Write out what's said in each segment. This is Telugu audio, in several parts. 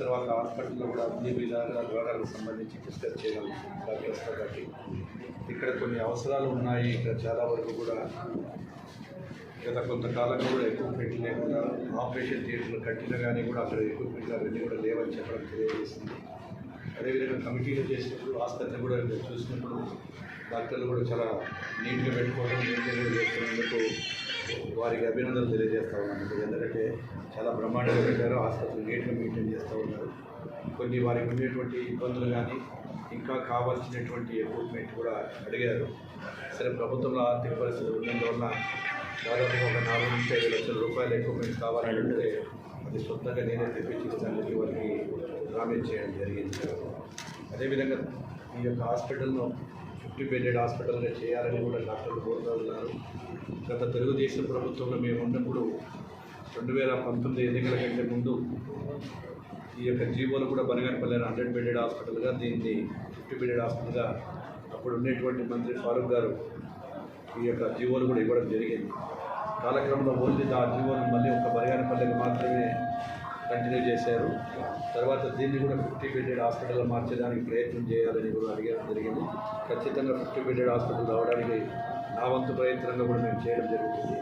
తర్వాత హాస్పిటల్లో కూడా అన్ని విధాలుగా రోగాలకు సంబంధించి డిస్కస్ చేయడం డాక్టర్స్తో కాబట్టి ఇక్కడ కొన్ని అవసరాలు ఉన్నాయి. ఇక్కడ చాలా వరకు కూడా గత కొంతకాలంగా కూడా ఎక్విప్మెంట్ లేకుండా ఆపరేషన్ థియేటర్లు కట్టిన కానీ కూడా అక్కడ ఎక్విప్మెంట్ అవన్నీ కూడా లేవని చెప్పడం తెలియజేసింది. అదేవిధంగా కమిటీలు చేసినప్పుడు ఆసుపత్రి కూడా చూసినప్పుడు డాక్టర్లు కూడా చాలా నీట్గా పెట్టుకోవడం మెయింటైన్ చేస్తున్నందుకు వారికి అభినందనలు తెలియజేస్తా ఉన్నాను. ఎందుకంటే చాలా బ్రహ్మాండంగా పెట్టారు. ఆసుపత్రి నీట్గా మీట్ కొన్ని వారికి ఉండేటువంటి ఇబ్బందులు కానీ ఇంకా కావాల్సినటువంటి ఎక్విప్మెంట్ కూడా అడిగారు. సరే ప్రభుత్వంలో ఆర్థిక పరిస్థితి ఉన్నందువల్ల దాదాపు ఒక నాలుగు నుంచి ఐదు లక్షల రూపాయల ఎక్విప్మెంట్ కావాలంటే అది సొంతంగా నేనే తెప్పించిస్తానని వారికి ప్రామిస్ చేయడం జరిగింది. అదేవిధంగా ఈ యొక్క హాస్పిటల్ను ఫిఫ్టీ బెడెడ్ హాస్పిటల్గా చేయాలని కూడా డాక్టర్లు కోరుతూ ఉన్నారు. గత తెలుగుదేశం ప్రభుత్వంలో మేము ఉన్నప్పుడు రెండు వేల పంతొమ్మిది ఎన్నికల కంటే ముందు ఈ యొక్క జీవోలు కూడా బనగానపల్లి హండ్రెడ్ బెడెడ్ హాస్పిటల్గా దీన్ని ఫిఫ్టీ బెడెడ్ హాస్పిటల్గా అప్పుడు ఉండేటువంటి మంత్రి ఫారూక్ గారు ఈ యొక్క జీవోలు కూడా ఇవ్వడం జరిగింది. కాలక్రమంలో ఓన్లీ ఆ జీవోలు మళ్ళీ ఒక బనగానపల్లికి మాత్రమే కంటిన్యూ చేశారు. తర్వాత దీన్ని కూడా ఫిఫ్టీ బెడెడ్ హాస్పిటల్ మార్చడానికి ప్రయత్నం చేయాలని కూడా అడిగడం జరిగింది. ఖచ్చితంగా ఫిఫ్టీ బెడెడ్ హాస్పిటల్ రావడానికి నా వంతు ప్రయత్నంగా కూడా మేము చేయడం జరుగుతుంది.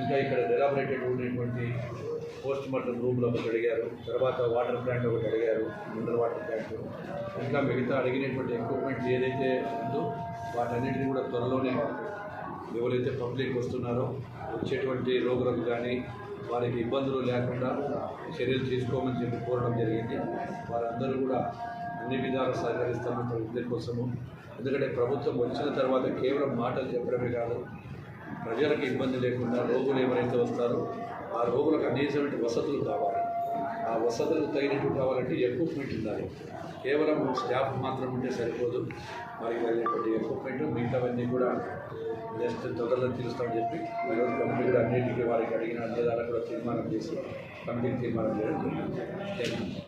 ఇంకా ఇక్కడ డెలాబరేటెడ్ ఉండేటువంటి పోస్ట్ మార్టం రూమ్లో ఒకటి అడిగారు తర్వాత వాటర్ ప్లాంట్ ఒకటి అడిగారు మినరల్ వాటర్ ప్లాంట్. ఇంకా మిగతా అడిగినటువంటి ఎక్విప్మెంట్ ఏదైతే ఉందో వాటన్నిటిని కూడా త్వరలోనే ఎవరైతే పబ్లిక్ వస్తున్నారో వచ్చేటువంటి రోగులకు కానీ వారికి ఇబ్బందులు లేకుండా చర్యలు తీసుకోమని చెప్పి కోరడం జరిగింది. వారందరూ కూడా అన్ని విధాలు సహకరిస్తామని ప్రజల కోసము. ఎందుకంటే ప్రభుత్వం వచ్చిన తర్వాత కేవలం మాటలు చెప్పడమే కాదు ప్రజలకు ఇబ్బంది లేకుండా రోగులు ఎవరైతే వస్తారో ఆ రోగులకు అనేకమైన వసతులు కావాలి. ఆ వసతులు తగినట్టు కావాలంటే ఎక్విప్మెంట్ ఉండాలి. కేవలం స్టాఫ్ మాత్రం ఉంటే సరిపోదు. వారికి తగినటువంటి ఎక్విప్మెంట్ మిగతావన్నీ కూడా జస్ట్ తొందరలో తీరుస్తామని చెప్పి ఈరోజు కమిటీ కూడా అన్నింటికీ వారికి అడిగిన అన్ని కూడా తీర్మానం చేసి కమిటీకి తీర్మానం చేయడం జరిగింది.